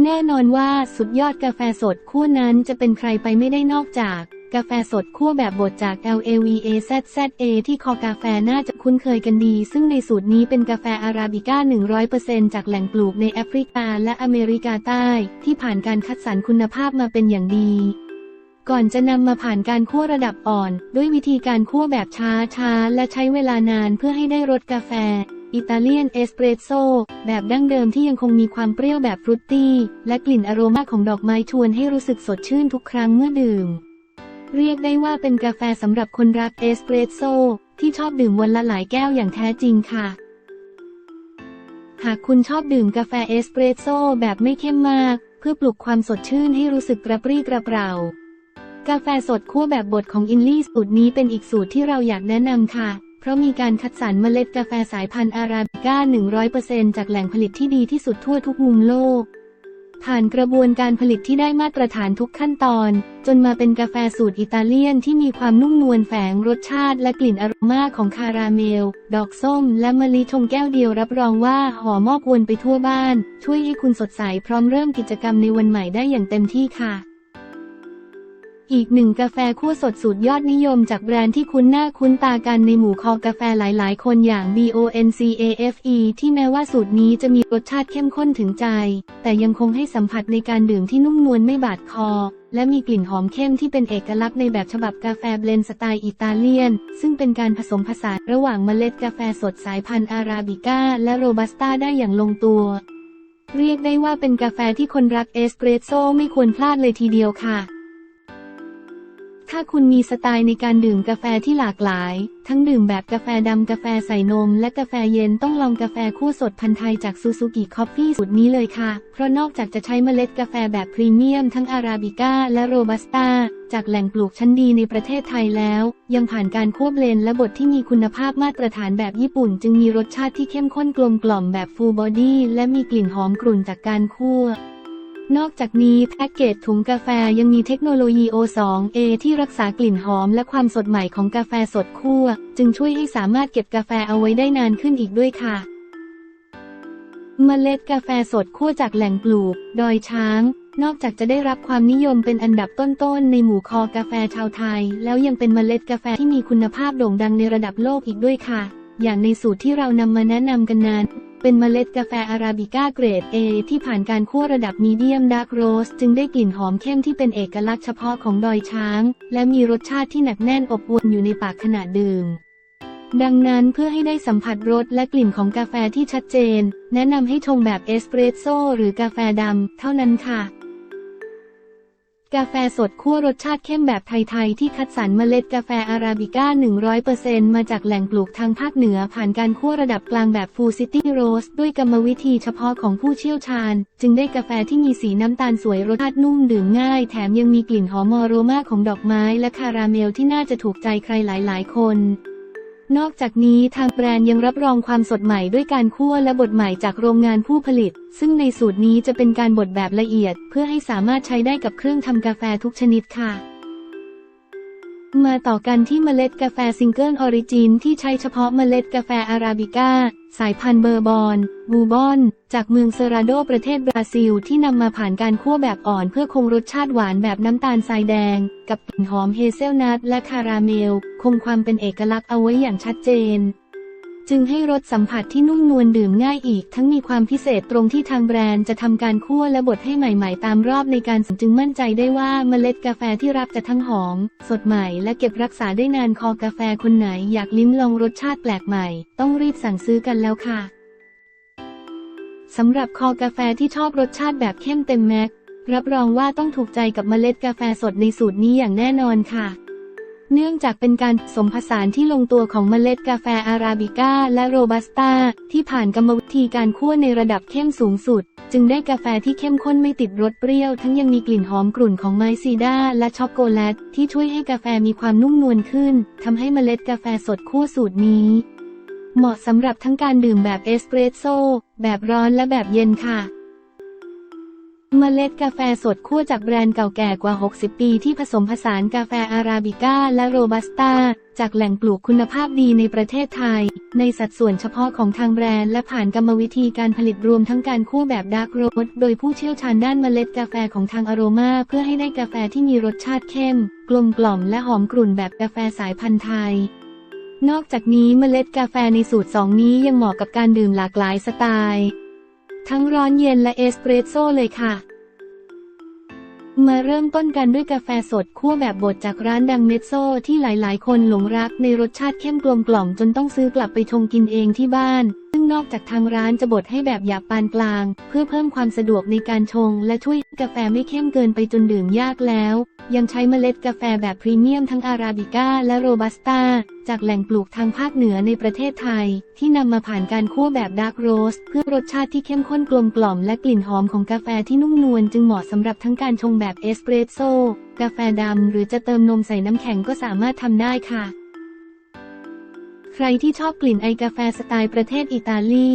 แน่นอนว่าสุดยอดกาแฟสดคั่วนั้นจะเป็นใครไปไม่ได้นอกจาก กาแฟสดคั่วแบบบดจาก LAVAZZA ที่คอกาแฟน่าจะคุ้นเคยกันดี ซึ่งในสูตรนี้เป็นกาแฟอาราบิก้า 100%จากแหล่งปลูกในแอฟริกาและอเมริกาใต้ ที่ผ่านการคัดสรรคุณภาพมาเป็นอย่างดีก่อนจะนำมาผ่านการคั่วระดับอ่อน ด้วยวิธีการคั่วแบบช้าๆ และใช้เวลานานเพื่อให้ได้รสกาแฟ อิตาเลียนเอสเปรสโซแบบดั้งเดิมที่ยังคงมีความเปรี้ยวแบบฟรุตตี้ และกลิ่นอโรมาของดอกไม้ชวนให้รู้สึกสดชื่นทุกครั้งเมื่อดื่ม เรียกได้ว่าเป็นกาแฟสำหรับคนรักเอสเปรสโซที่ชอบดื่มวันละหลายแก้วอย่างแท้จริงค่ะ หากคุณชอบดื่มกาแฟเอสเปรสโซแบบไม่เข้มมาก เพื่อปลุกความสดชื่นให้รู้สึกกระปรี้กระเปร่ากาแฟสดคั่วแบบบดของอินลี่สูตรนี้เป็นอีกสูตรที่เราอยากแนะนำค่ะ เพราะมีการคัดสรรเมล็ดกาแฟสายพันธุ์อาราบิก้า 100%จากแหล่งผลิตที่ดีที่สุดทั่วทุกมุมโลก ผ่านกระบวนการผลิตที่ได้มาตรฐานทุกขั้นตอน จนมาเป็นกาแฟสูตรอิตาเลียนที่มีความนุ่มนวลแฝงรสชาติและกลิ่นอโรมาของคาราเมล ดอกส้ม และมะลิชงแก้วเดียวรับรองว่าหอมอบอวนไปทั่วบ้าน ช่วยให้คุณสดใสพร้อมเริ่มกิจกรรมในวันใหม่ได้อย่างเต็มที่ค่ะ อีกหนึ่งกาแฟคั่วสดสูตรยอดนิยมจากแบรนด์ที่คุ้นหน้าคุ้นตากันในหมู่คอกาแฟหลายๆ คนอย่าง BONCAFE ที่แม้ว่าสูตรนี้จะมีรสชาติเข้มข้นถึงใจ แต่ยังคงให้สัมผัสในการดื่มที่นุ่มนวลไม่บาดคอ และมีกลิ่นหอมเข้มที่เป็นเอกลักษณ์ในแบบฉบับกาแฟเบลนสไตล์อิตาเลียน ซึ่งเป็นการผสมผสานระหว่างเมล็ดกาแฟสดสายพันธุ์อาราบิก้าและโรบัสต้าได้อย่างลงตัวเรียกได้ว่าเป็นกาแฟที่คนรักเอสเปรสโซ่ไม่ควรพลาดเลยทีเดียวค่ะ ถ้าคุณมีสไตล์ในการดื่มกาแฟที่หลากหลาย ทั้งดื่มแบบกาแฟดำกาแฟใส่นม และกาแฟเย็นต้องลองกาแฟคั่วสดพันธุ์ไทยจากซูซูกิคอฟฟี่สูตรนี้เลยค่ะ เพราะนอกจากจะใช้เมล็ดกาแฟแบบพรีเมียมทั้งอาราบิก้าและโรบัสต้าจากแหล่งปลูกชั้นดีในประเทศไทยแล้ว ยังผ่านการคั่วเลนและบดที่มีคุณภาพมาตรฐานแบบญี่ปุ่น จึงมีรสชาติที่เข้มข้นกลมกล่อมแบบฟูลบอดี้และมีกลิ่นหอมกรุ่นจากการคั่ว นอกจากนี้แพ็กเกจถุงกาแฟยังมีเทคโนโลยี O2A ที่รักษากลิ่นหอมและความสดใหม่ของกาแฟสดคั่ว จึงช่วยให้สามารถเก็บกาแฟเอาไว้ได้นานขึ้นอีกด้วยค่ะเมล็ดกาแฟสดคั่วจากแหล่งปลูก ดอยช้าง นอกจากจะได้รับความนิยมเป็นอันดับต้นๆ ในหมู่คอกาแฟชาวไทย แล้วยังเป็นเมล็ดกาแฟที่มีคุณภาพโด่งดังในระดับโลกอีกด้วยค่ะ อย่างในสูตรที่เรานำมาแนะนำกันนั้น เป็นเมล็ดกาแฟอาราบิก้าเกรด A ที่ผ่านการคั่วระดับมีเดียมดาร์กโรสจึงได้กลิ่นหอมเข้มที่เป็นเอกลักษณ์เฉพาะของดอยช้าง และมีรสชาติที่หนักแน่นอบอวลอยู่ในปากขณะดื่ม ดังนั้นเพื่อให้ได้สัมผัสรสและกลิ่นของกาแฟที่ชัดเจน แนะนำให้ชงแบบเอสเปรสโซ่หรือกาแฟดำเท่านั้นค่ะ กาแฟสดคั่วรสชาติเข้มแบบไทย ๆ ที่คัดสรรเมล็ดกาแฟอาราบิก้า 100%มาจากแหล่งปลูกทางภาคเหนือผ่านการคั่วระดับกลางแบบ Full City Roast ด้วยกรรมวิธีเฉพาะของผู้เชี่ยวชาญ จึงได้กาแฟที่มีสีน้ำตาลสวยรสชาตินุ่มดื่มง่าย แถมยังมีกลิ่นหอมอโรมาของดอกไม้และคาราเมลที่น่าจะถูกใจใครหลาย ๆ คน นอกจากนี้ทางแบรนด์ยังรับรองความสดใหม่ด้วยการคั่วและบดใหม่จากโรงงานผู้ผลิต ซึ่งในสูตรนี้จะเป็นการบดแบบละเอียด เพื่อให้สามารถใช้ได้กับเครื่องทำกาแฟทุกชนิดค่ะ มาต่อกันที่เมล็ดกาแฟซิงเกิลออริจินที่ใช้เฉพาะเมล็ดกาแฟอาราบิก้า สายพันธุ์เบอร์บอน บูบอน จากเมืองเซราโดประเทศบราซิล ที่นำมาผ่านการคั่วแบบอ่อนเพื่อคงรสชาติหวานแบบน้ำตาลทรายแดง กับกลิ่นหอมเฮเซลนัทและคาราเมล คงความเป็นเอกลักษณ์เอาไว้อย่างชัดเจน จึงให้รสสัมผัสที่นุ่มนวลดื่มง่ายอีก ทั้งมีความพิเศษตรงที่ทางแบรนด์จะทำการคั่วและบดให้ใหม่ ๆ ตามรอบในการสั่งจึงมั่นใจได้ว่าเมล็ดกาแฟที่รับจะทั้งหอม สดใหม่และเก็บรักษาได้นานคอกาแฟคนไหนอยากลิ้มลองรสชาติแปลกใหม่ ต้องรีบสั่งซื้อกันแล้วค่ะสำหรับคอกาแฟที่ชอบรสชาติแบบเข้มเต็มแม็กรับรองว่าต้องถูกใจกับเมล็ดกาแฟสดในสูตรนี้อย่างแน่นอนค่ะ เนื่องจากเป็นการผสมผสานที่ลงตัวของเมล็ดกาแฟอาราบิก้าและโรบัสต้าที่ผ่านกรรมวิธีการคั่วในระดับเข้มสูงสุด จึงได้กาแฟที่เข้มข้นไม่ติดรสเปรี้ยว ทั้งยังมีกลิ่นหอมกรุ่นของไมซีดาและช็อกโกแลต ที่ช่วยให้กาแฟมีความนุ่มนวลขึ้นทำให้เมล็ดกาแฟสดคั่วสูตรนี้ เหมาะสำหรับทั้งการดื่มแบบเอสเปรสโซ่แบบร้อนและแบบเย็นค่ะ เมล็ดกาแฟสดคั่วจากแบรนด์เก่าแก่กว่า 60 ปีที่ผสมผสานกาแฟอาราบิก้าและโรบัสต้า จากแหล่งปลูกคุณภาพดีในประเทศไทย ในสัดส่วนเฉพาะของทางแบรนด์และผ่านกรรมวิธีการผลิตรวมทั้งการคั่วแบบดาร์กโรสโดยผู้เชี่ยวชาญด้านเมล็ดกาแฟของทางอโรมาเพื่อให้ได้กาแฟที่มีรสชาติเข้ม กลมกล่อมและหอมกรุ่นแบบกาแฟสายพันธุ์ไทยนอกจากนี้เมล็ดกาแฟในสูตรสองนี้ยังเหมาะกับการดื่มหลากหลายสไตล์ ทั้งร้อนเย็นและเอสเปรสโซ่เลยค่ะ มาเริ่มต้นกันด้วยกาแฟสดคั่วแบบบดจากร้านดังเมดโซที่หลายๆ คนหลงรักในรสชาติเข้มกลมกล่อมจนต้องซื้อกลับไปชงกินเองที่บ้าน นอกจากทางร้านจะบดให้แบบหยาบปานกลาง เพื่อเพิ่มความสะดวกในการชง และช่วยกาแฟไม่เข้มเกินไปจนดื่มยากแล้ว ยังใช้เมล็ดกาแฟแบบพรีเมียมทั้งอาราบิก้าและโรบัสต้า จากแหล่งปลูกทางภาคเหนือในประเทศไทย ที่นำมาผ่านการคั่วแบบดาร์กโรสเพื่อรสชาติที่เข้มข้นกลมกล่อมและกลิ่นหอมของกาแฟที่นุ่มนวลจึงเหมาะสำหรับทั้งการชงแบบเอสเปรสโซ่กาแฟดำหรือจะเติมนมใส่น้ำแข็งก็สามารถทำได้ค่ะ ใครที่ชอบกลิ่นไอกาแฟสไตล์ประเทศอิตาลี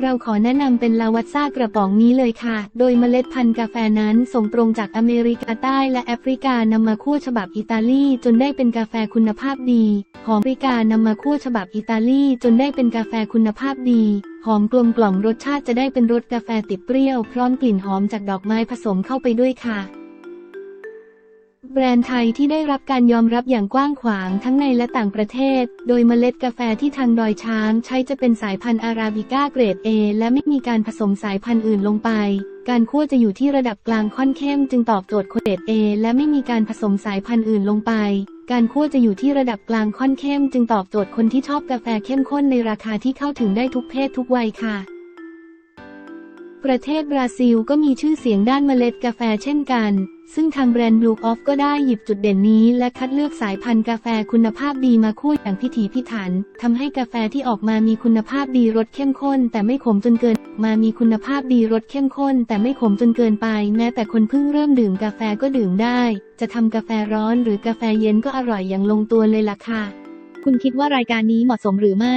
เราขอแนะนำเป็นลาวัตซ่ากระป๋องนี้เลยค่ะ โดยเมล็ดพันธุ์กาแฟนั้นส่งตรงจากอเมริกาใต้และแอฟริกานำมาคั่วฉบับอิตาลีจนได้เป็นกาแฟคุณภาพดี หอมอเมริกานำมาคั่วฉบับอิตาลีจนได้เป็นกาแฟคุณภาพดี หอมกลมกล่อมรสชาติจะได้เป็นรสกาแฟติดเปรี้ยว พร้อมกลิ่นหอมจากดอกไม้ผสมเข้าไปด้วยค่ะ แบรนด์ไทยที่ได้รับการยอมรับอย่างกว้างขวางทั้งในและต่างประเทศ โดยเมล็ดกาแฟที่ทางดอยช้างใช้จะเป็นสายพันธุ์อาราบิก้าเกรด A และไม่มีการผสมสายพันธุ์อื่นลงไป การคั่วจะอยู่ที่ระดับกลางค่อนเข้มจึงตอบโจทย์เกรด A และไม่มีการผสมสายพันธุ์อื่นลงไป การคั่วจะอยู่ที่ระดับกลางค่อนเข้มจึงตอบโจทย์คนที่ชอบกาแฟเข้มข้นในราคาที่เข้าถึงได้ทุกเพศทุกวัยค่ะ ประเทศบราซิลก็มีชื่อเสียงด้านเมล็ดกาแฟเช่นกัน ซึ่งทางแบรนด์ Blue Off ก็ได้หยิบจุดเด่นนี้ และคัดเลือกสายพันธุ์กาแฟคุณภาพดีมาคู่อย่างพิถีพิถันทำให้กาแฟที่ออกมามีคุณภาพดีรสเข้มข้น แต่ไม่ขมจนเกิน มามีคุณภาพดีรสเข้มข้น แต่ไม่ขมจนเกินไป แม้แต่คนเพิ่งเริ่มดื่มกาแฟก็ดื่มได้ จะทำกาแฟร้อนหรือกาแฟเย็นก็อร่อยอย่างลงตัวเลยล่ะค่ะ คุณคิดว่ารายการนี้เหมาะสมหรือไม่